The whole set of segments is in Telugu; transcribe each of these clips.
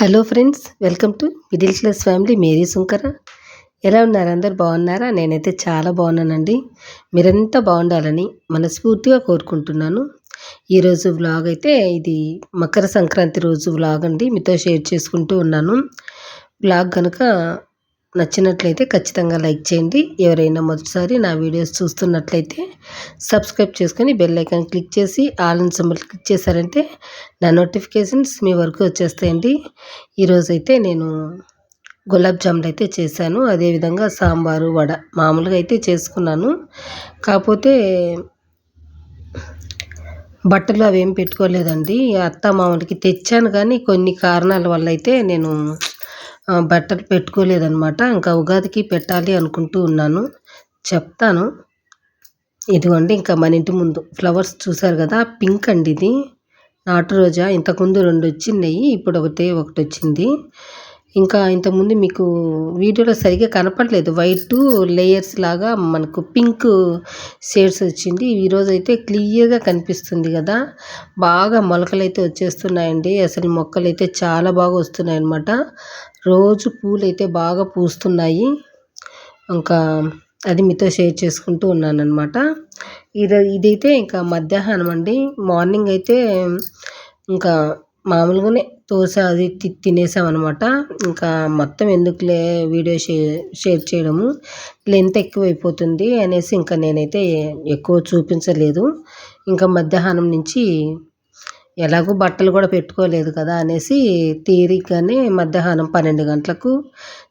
Hello friends welcome to middle class family. Mary Sunkara. ఎలా ఉన్నారు? అందరు బాగున్నారా? నేనైతే చాలా బాగున్నానండి. మీరంతా బాగుండాలని మనస్ఫూర్తిగా కోరుకుంటున్నాను. ఈరోజు వ్లాగ్ అయితే ఇది మకర సంక్రాంతి రోజు వ్లాగ్ అండి. మీతో షేర్ చేసుకుంటూ ఉన్నాను. వ్లాగ్ కనుక నచ్చినట్లయితే ఖచ్చితంగా లైక్ చేయండి. ఎవరైనా మొదటిసారి నా వీడియోస్ చూస్తున్నట్లయితే సబ్స్క్రైబ్ చేసుకొని బెల్ ఐకాన్ క్లిక్ చేసి ఆల్ ఇన్ సింబల్ క్లిక్ చేశారంటే నా నోటిఫికేషన్స్ మీ వరకు వచ్చేస్తాయండి. ఈరోజు అయితే నేను గులాబ్ జాములు అయితే చేశాను. అదేవిధంగా సాంబారు వడ మామూలుగా అయితే చేసుకున్నాను. కాకపోతే బట్టలు అవేం పెట్టుకోలేదండి. అత్త మామూలుకి తెచ్చాను కానీ కొన్ని కారణాల వల్ల అయితే నేను బట్టలు పెట్టుకోలేదన్నమాట. ఇంకా ఉగాదికి పెట్టాలి అనుకుంటూ ఉన్నాను. చెప్తాను. ఇదిగోండి ఇంకా మన ఇంటి ముందు ఫ్లవర్స్ చూసారు కదా పింక్ అండి ఇది. నాటు రోజా ఇంతకుముందు రెండు వచ్చినాయి ఇప్పుడు ఒకటి ఒకటి వచ్చింది. ఇంకా ఇంతకుముందు మీకు వీడియోలో సరిగ్గా కనపడలేదు. వైట్ లేయర్స్ లాగా మనకు పింక్ షేడ్స్ వచ్చింది. ఈరోజు అయితే క్లియర్గా కనిపిస్తుంది కదా. బాగా మొలకలు అయితే వచ్చేస్తున్నాయండి. అసలు మొక్కలు అయితే చాలా బాగా వస్తున్నాయి అన్నమాట రోజు పూలు అయితే బాగా పూస్తున్నాయి. ఇంకా అది మీతో షేర్ చేసుకుంటూ ఉన్నాను అనమాట ఇది ఇదైతే ఇంకా మధ్యాహ్నం అండి. మార్నింగ్ అయితే ఇంకా మామూలుగానే దోశ అది తినేసామన్నమాట. ఇంకా మొత్తం ఎందుకులే వీడియో షేర్ షేర్ చేయడము. లెంత్ ఎక్కువైపోతుంది అనేసి ఇంకా నేనైతే ఎక్కువ చూపించలేదు. ఇంకా మధ్యాహ్నం నుంచి ఎలాగో బట్టలు కూడా పెట్టుకోలేదు కదా అనేసి తీరిగ్గానే మధ్యాహ్నం పన్నెండు గంటలకు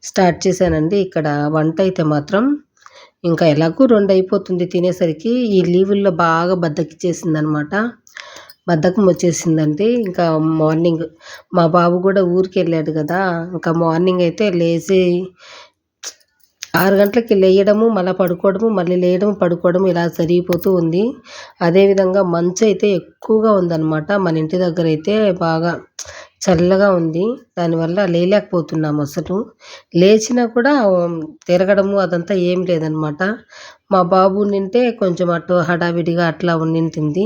స్టార్ట్ చేశానండి. ఇక్కడ వంట అయితే మాత్రం ఇంకా ఎలాగో రెండు అయిపోతుంది తినేసరికి. ఈ లీవుల్లో బాగా బద్దకి అనమాట బద్ధకం వచ్చేసిందండి ఇంకా మార్నింగ్. మా బాబు కూడా ఊరికి వెళ్ళాడు కదా ఇంకా మార్నింగ్ అయితే లేచి ఆరు గంటలకి లేయడము మళ్ళీ పడుకోవడము మళ్ళీ లేయడం పడుకోవడం ఇలా జరిగిపోతూ ఉంది. అదేవిధంగా మంచు అయితే ఎక్కువగా ఉందన్నమాట. మన ఇంటి దగ్గర అయితే బాగా చల్లగా ఉంది. దానివల్ల లేలేకపోతున్నాము అసలు. లేచినా కూడా తిరగడము అదంతా ఏం లేదనమాట మా బాబు నింటే కొంచెం అటు హడావిడిగా అట్లా ఉండింటింది.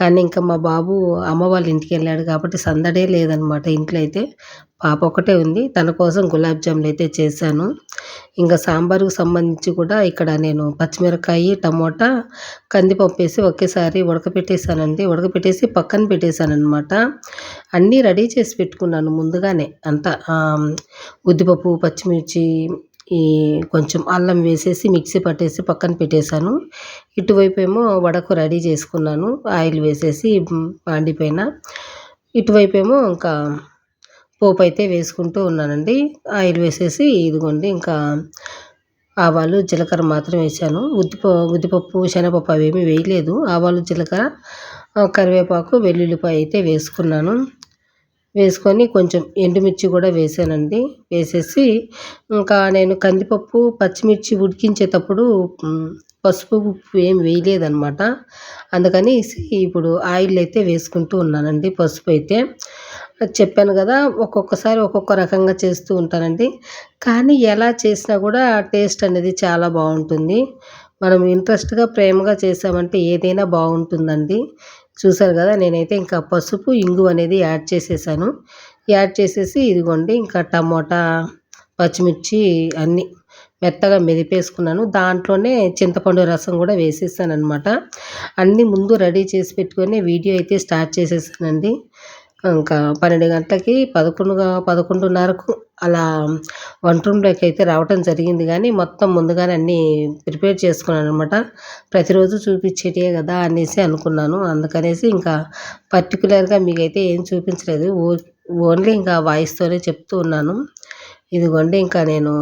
కానీ ఇంకా మా బాబు అమ్మ వాళ్ళ ఇంటికి వెళ్ళాడు కాబట్టి సందడే లేదనమాట. ఇంట్లో అయితే పాప ఒకటే ఉంది. తన కోసం గులాబ్ జాములు అయితే చేశాను. ఇంకా సాంబారుకు సంబంధించి కూడా ఇక్కడ నేను పచ్చిమిరకాయ టమోటా కందిపప్పు వేసి ఒకేసారి ఉడకపెట్టేసానండి ఉడకపెట్టేసి పక్కన పెట్టేశాను అనమాట అన్నీ రెడీ చేసి పెట్టుకున్నాను ముందుగానే. అంతా ఉద్దిపప్పు పచ్చిమిర్చి ఈ కొంచెం అల్లం వేసేసి మిక్సీ పట్టేసి పక్కన పెట్టేశాను. ఇటువైపు ఏమో వడకు రెడీ చేసుకున్నాను. ఆయిల్ వేసేసి బాండి పైన ఇటువైపు ఏమో ఇంకా పోపు అయితే వేసుకుంటూ ఉన్నానండి. ఆయిల్ వేసేసి ఇదిగోండి ఇంకా ఆవాలు జీలకర్ర మాత్రం వేసాను. ఉద్దిప ఉద్దిపప్పు శనగపప్పు అవేమీ వేయలేదు. ఆవాలు జీలకర్ర కరివేపాకు వెల్లుల్లిపాయ అయితే వేసుకున్నాను. వేసుకొని కొంచెం ఎండుమిర్చి కూడా వేసానండి. వేసేసి ఇంకా నేను కందిపప్పు పచ్చిమిర్చి ఉడికించేటప్పుడు పసుపు ఉప్పు ఏం వేయలేదన్నమాట. అందుకని ఇప్పుడు ఆయిల్ అయితే వేసుకుంటూ ఉన్నానండి పసుపు అయితే. చెప్పాను కదా ఒక్కొక్కసారి ఒక్కొక్క రకంగా చేస్తూ ఉంటానండి. కానీ ఎలా చేసినా కూడా టేస్ట్ అనేది చాలా బాగుంటుంది. మనం ఇంట్రెస్ట్గా ప్రేమగా చేసామంటే ఏదైనా బాగుంటుందండి. చూసారు కదా నేనైతే ఇంకా పసుపు ఇంగు అనేది యాడ్ చేసేసాను. యాడ్ చేసేసి ఇదిగోండి ఇంకా టమోటా పచ్చిమిర్చి అన్నీ మెత్తగా మెదిపేసుకున్నాను. దాంట్లోనే చింతపండు రసం కూడా వేసేసాను అనమాట అన్నీ ముందు రెడీ చేసి పెట్టుకొని వీడియో అయితే స్టార్ట్ చేసేసానండి. ఇంకా పన్నెండు గంటలకి పదకొండు పదకొండున్నరకు అలా వంట రూమ్లోకి అయితే రావటం జరిగింది. కానీ మొత్తం ముందుగానే అన్నీ ప్రిపేర్ చేసుకున్నాను అనమాట ప్రతిరోజు చూపించేటే కదా అనేసి అనుకున్నాను. అందుకనేసి ఇంకా పర్టికులర్గా మీకైతే ఏం చూపించలేదు. ఓన్లీ ఇంకా వాయిస్తోనే చెప్తూ ఉన్నాను. ఇదిగోండి ఇంకా నేను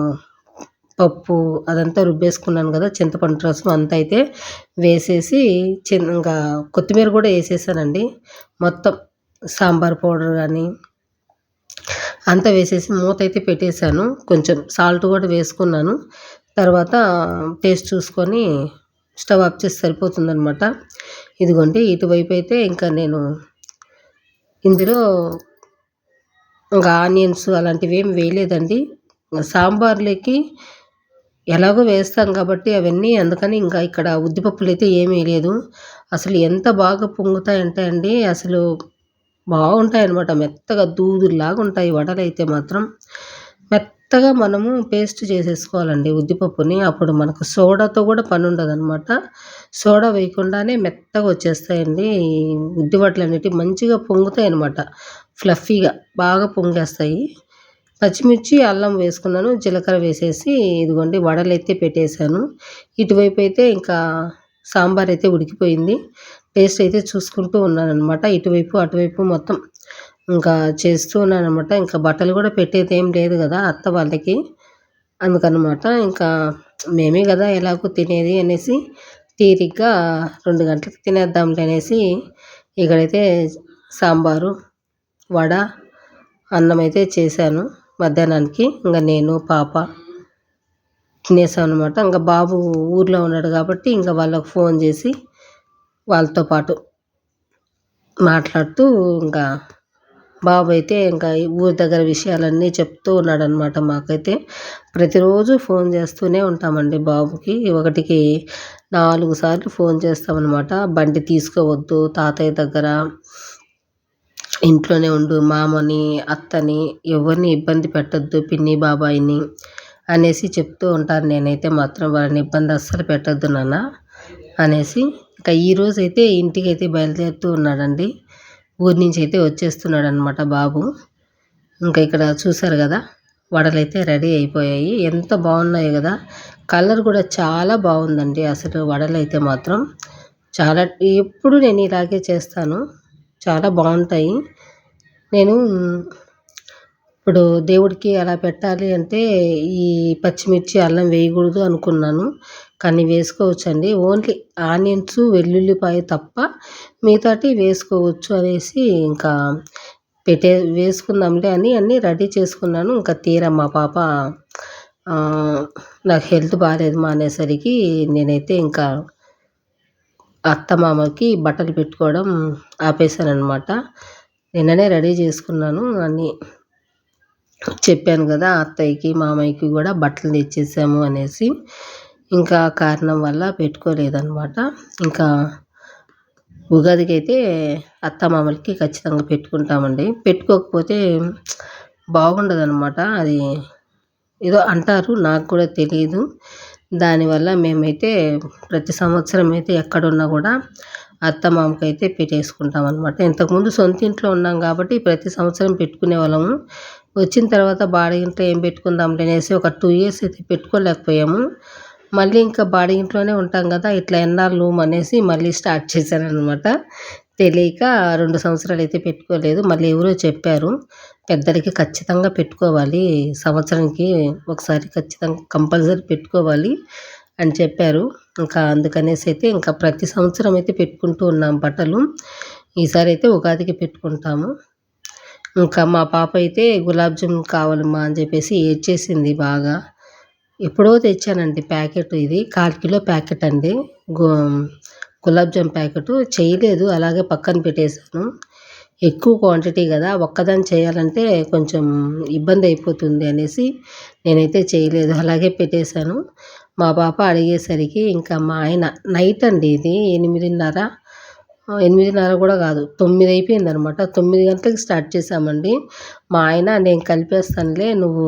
పప్పు అదంతా రుబ్బేసుకున్నాను కదా చింతపండు రసం అంతా అయితే వేసేసి చిన్న ఇంకా కొత్తిమీర కూడా వేసేసానండి. మొత్తం సాంబార్ పౌడర్ కానీ అంతా వేసేసి మూత అయితే పెట్టేశాను. కొంచెం సాల్ట్ కూడా వేసుకున్నాను. తర్వాత టేస్ట్ చూసుకొని స్టవ్ ఆఫ్ చేసి సరిపోతుందనమాట ఇదిగోండి ఇటువైపు అయితే ఇంకా నేను ఇందులో ఇంకా ఆనియన్స్ అలాంటివి ఏం వేయలేదండి. సాంబార్లోకి ఎలాగో వేస్తాం కాబట్టి అవన్నీ అందుకని ఇంకా ఇక్కడ ఉద్దిపప్పులు అయితే ఏమీ లేదు. అసలు ఎంత బాగా పొంగుతాయంటే అండి అసలు బాగుంటాయి అనమాట మెత్తగా దూదుల్లాగా ఉంటాయి. వడలు అయితే మాత్రం మెత్తగా మనము పేస్ట్ చేసేసుకోవాలండి ఉద్దిపప్పుని. అప్పుడు మనకు సోడాతో కూడా పని ఉండదు అనమాట సోడా వేయకుండానే మెత్తగా వచ్చేస్తాయండి. ఉద్దివడలు ఉద్ది అనేటివి మంచిగా పొంగుతాయి అనమాట ఫ్లఫీగా బాగా పొంగేస్తాయి. పచ్చిమిర్చి అల్లం వేసుకున్నాను. జీలకర్ర వేసేసి ఇదిగోండి వడలు అయితే పెట్టేశాను. ఇటువైపు అయితే ఇంకా సాంబార్ అయితే ఉడికిపోయింది. టేస్ట్ అయితే చూసుకుంటూ ఉన్నాను అనమాట ఇటువైపు అటువైపు మొత్తం ఇంకా చేస్తూ ఉన్నాను అనమాట ఇంకా బట్టలు కూడా పెట్టేది ఏం లేదు కదా అత్త వాళ్ళకి. అందుకనమాట ఇంకా మేమే కదా ఎలాగో తినేది అనేసి తీరిగ్గా రెండు గంటలకు తినేద్దాంలే అనేసి ఇక్కడైతే సాంబారు వడ అన్నం అయితే చేశాను మధ్యాహ్నానికి. ఇంకా నేను పాప తినేసాం అనమాట ఇంకా బాబు ఊర్లో ఉన్నాడు కాబట్టి ఇంకా వాళ్ళకు ఫోన్ చేసి వాళ్ళతో పాటు మాట్లాడుతూ ఇంకా బాబు అయితే ఇంకా ఊరి దగ్గర విషయాలన్నీ చెప్తూ ఉన్నాడనమాట మాకైతే ప్రతిరోజు ఫోన్ చేస్తూనే ఉంటామండి బాబుకి. ఒకటికి నాలుగు సార్లు ఫోన్ చేస్తామన్నమాట. బండి తీసుకోవద్దు తాతయ్య దగ్గర ఇంట్లోనే ఉండు మామని అత్తని ఎవరిని ఇబ్బంది పెట్టద్దు పిన్ని బాబాయిని అనేసి చెప్తూ ఉంటాను. నేనైతే మాత్రం వాళ్ళని ఇబ్బంది అస్సలు పెట్టద్దు నాన్న అనేసి ఇంకా ఈరోజు అయితే ఇంటికి అయితే బయలుదేరుతూ ఉన్నాడండి. ఊరి నుంచి అయితే వచ్చేస్తున్నాడు అనమాట బాబు. ఇంకా ఇక్కడ చూసారు కదా వడలు అయితే రెడీ అయిపోయాయి. ఎంత బాగున్నాయి కదా. కలర్ కూడా చాలా బాగుందండి అసలు వడలు అయితే మాత్రం. చాలా ఎప్పుడు నేను ఇలాగే చేస్తాను. చాలా బాగుంటాయి. నేను ఇప్పుడు దేవుడికి అలా పెట్టాలి అంటే ఈ పచ్చిమిర్చి అల్లం వేయకూడదు అనుకున్నాను. కానీ వేసుకోవచ్చండి. ఓన్లీ ఆనియన్స్ వెల్లుల్లిపాయ తప్ప మిగతాటి వేసుకోవచ్చు అనేసి ఇంకా పెట్టే వేసుకుందాంలే అని అన్నీ రెడీ చేసుకున్నాను. ఇంకా తీరా మా పాప నాకు హెల్త్ బాగాలేదు మా అనేసరికి నేనైతే ఇంకా అత్త మామకి బట్టలు పెట్టుకోవడం ఆపేసాను అనమాట నిన్ననే రెడీ చేసుకున్నాను. అని చెప్పాను కదా అత్తయ్యకి మామయ్యకి కూడా బట్టలు తెచ్చేసాము అనేసి. ఇంకా కారణం వల్ల పెట్టుకోలేదనమాట ఇంకా ఉగాదికి అయితే అత్త మామలకి ఖచ్చితంగా పెట్టుకుంటామండి. పెట్టుకోకపోతే బాగుండదు అనమాట అది ఏదో అంటారు నాకు కూడా తెలియదు దానివల్ల మేమైతే ప్రతి సంవత్సరం అయితే ఎక్కడున్నా కూడా అత్తమామకి అయితే పెట్టేసుకుంటాం అనమాట ఇంతకుముందు సొంత ఇంట్లో ఉన్నాం కాబట్టి ప్రతి సంవత్సరం పెట్టుకునే వాళ్ళము. వచ్చిన తర్వాత బాడిగింట్లో ఏం పెట్టుకుందాం అనేసి ఒక టూ ఇయర్స్ అయితే పెట్టుకోలేకపోయాము. మళ్ళీ ఇంకా బాడిగింట్లోనే ఉంటాం కదా ఇట్లా ఎన్నాళ్ళు అనేసి మళ్ళీ స్టార్ట్ చేశారనమాట తెలియక రెండు సంవత్సరాలు అయితే పెట్టుకోలేదు. మళ్ళీ ఎవరో చెప్పారు పెద్దలకి ఖచ్చితంగా పెట్టుకోవాలి సంవత్సరానికి ఒకసారి ఖచ్చితంగా కంపల్సరీ పెట్టుకోవాలి అని చెప్పారు. ఇంకా అందుకనేసి అయితే ఇంకా ప్రతి సంవత్సరం అయితే పెట్టుకుంటూ ఉన్నాం బట్టలు. ఈసారి అయితే ఉగాదికి పెట్టుకుంటాము. ఇంకా మా పాప అయితే గులాబ్ జామ్ కావాలమ్మా అని చెప్పేసి ఏడ్చేసింది బాగా. ఎప్పుడో తెచ్చానండి ప్యాకెట్ ఇది. కాల్ కిలో ప్యాకెట్ అండి. గు గులాబ్ జామ్ ప్యాకెట్ చేయలేదు. అలాగే పక్కన పెట్టేశాను. ఎక్కువ క్వాంటిటీ కదా ఒక్కదాన్ని చేయాలంటే కొంచెం ఇబ్బంది అయిపోతుంది అనేసి నేనైతే చేయలేదు. అలాగే పెట్టేశాను. మా పాప అడిగేసరికి ఇంకా మా ఆయన నైట్ అండి ఇది ఎనిమిదిన్నర ఎనిమిదిన్నర కూడా కాదు తొమ్మిది అయిపోయింది అనమాట తొమ్మిది గంటలకు స్టార్ట్ చేసామండి మా ఆయన నేను కలిపేస్తానులే నువ్వు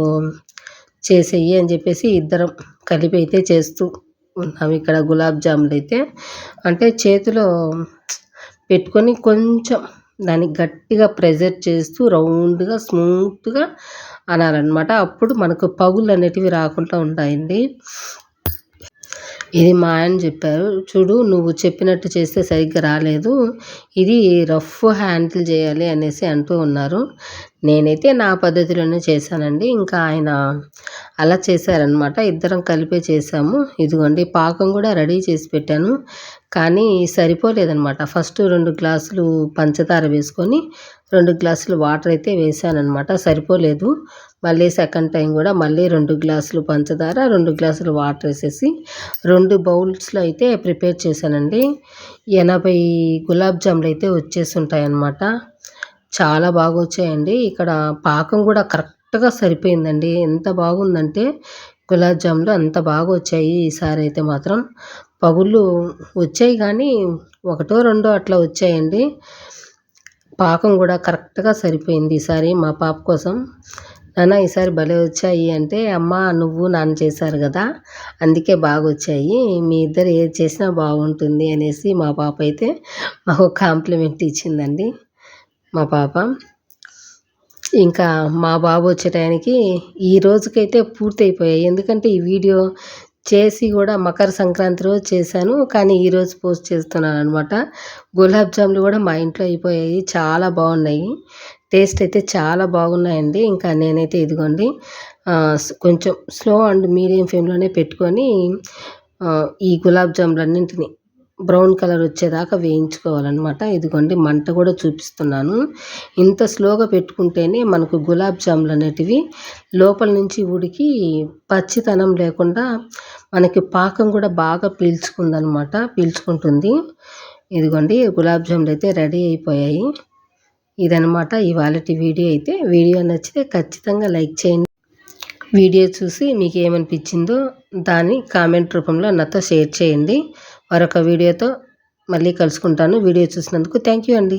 చేసేయి అని చెప్పేసి ఇద్దరం కలిపి అయితే చేస్తూ ఉన్నాం. ఇక్కడ గులాబ్ జాములు అయితే. అంటే చేతిలో పెట్టుకొని కొంచెం దాన్ని గట్టిగా ప్రెజర్ చేస్తూ రౌండ్గా స్మూత్గా అనాలన్నమాట. అప్పుడు మనకు పగులు అనేటివి రాకుండా ఉంటాయండి. ఇది మా ఆయన చెప్పారు. చూడు నువ్వు చెప్పినట్టు చేస్తే సరిగ్గా రాలేదు. ఇది రఫ్ హ్యాండిల్ చేయాలి అనేసి అంటూ ఉన్నారు. నేనైతే నా పద్ధతిలోనే చేశానండి. ఇంకా ఆయన అలా చేశారనమాట ఇద్దరం కలిపే చేసాము ఇదిగోండి పాకం కూడా రెడీ చేసి పెట్టాను. కానీ సరిపోలేదనమాట ఫస్ట్ రెండు గ్లాసులు పంచదార వేసుకొని రెండు గ్లాసులు వాటర్ అయితే వేసానమాట సరిపోలేదు. మళ్ళీ సెకండ్ టైం కూడా మళ్ళీ రెండు గ్లాసులు పంచదార రెండు గ్లాసులు వాటర్ వేసేసి రెండు బౌల్స్లో అయితే ప్రిపేర్ చేశానండి. ఎనభై గులాబ్ జాములు అయితే వచ్చేసి ఉంటాయన్నమాట. చాలా బాగా వచ్చాయండి. ఇక్కడ పాకం కూడా కరెక్ట్గా సరిపోయిందండి. ఎంత బాగుందంటే గులాబ్ జాములు అంత బాగా వచ్చాయి ఈసారి అయితే మాత్రం. పగుళ్ళు వచ్చాయి కానీ ఒకటో రెండో అట్లా వచ్చాయండి. పాకం కూడా కరెక్ట్గా సరిపోయింది ఈసారి మా పాప కోసం. నాన్న ఈసారి భలే వచ్చాయి అంటే అమ్మ నువ్వు నాన్న చేశారు కదా అందుకే బాగా వచ్చాయి మీ ఇద్దరు ఏది చేసినా బాగుంటుంది అనేసి మా పాప అయితే మాకు కాంప్లిమెంట్ ఇచ్చిందండి. మా పాప. ఇంకా మా బాబు వచ్చే టయానికి ఈ రోజుకైతే పూర్తి అయిపోయాయి ఎందుకంటే ఈ వీడియో చేసి కూడా మకర సంక్రాంతి రోజు చేశాను కానీ ఈరోజు పోస్ట్ చేస్తున్నాను అనమాట గులాబ్ జాములు కూడా మా ఇంట్లో అయిపోయాయి చాలా బాగున్నాయి. టేస్ట్ అయితే చాలా బాగున్నాయండి. ఇంకా నేనైతే ఇదిగోండి కొంచెం స్లో అండ్ మీడియం ఫ్లేమ్లోనే పెట్టుకొని ఈ గులాబ్ జాములన్నింటినీ బ్రౌన్ కలర్ వచ్చేదాకా వేయించుకోవాలన్నమాట. ఇదిగోండి మంట కూడా చూపిస్తున్నాను. ఇంత స్లోగా పెట్టుకుంటేనే మనకు గులాబ్ జాములు అనేటివి లోపల నుంచి ఉడికి పచ్చితనం లేకుండా మనకి పాకం కూడా బాగా పీల్చుకుందనమాట పీల్చుకుంటుంది. ఇదిగోండి గులాబ్ జాములు అయితే రెడీ అయిపోయాయి. ఇదనమాట ఇవాళ వీడియో అయితే. వీడియో నచ్చితే ఖచ్చితంగా లైక్ చేయండి. వీడియో చూసి మీకు ఏమనిపించిందో దాన్ని కామెంట్ రూపంలో నాతో షేర్ చేయండి. మరొక వీడియోతో మళ్ళీ కలుసుకుంటాను. వీడియో చూసినందుకు థ్యాంక్ యూ అండి.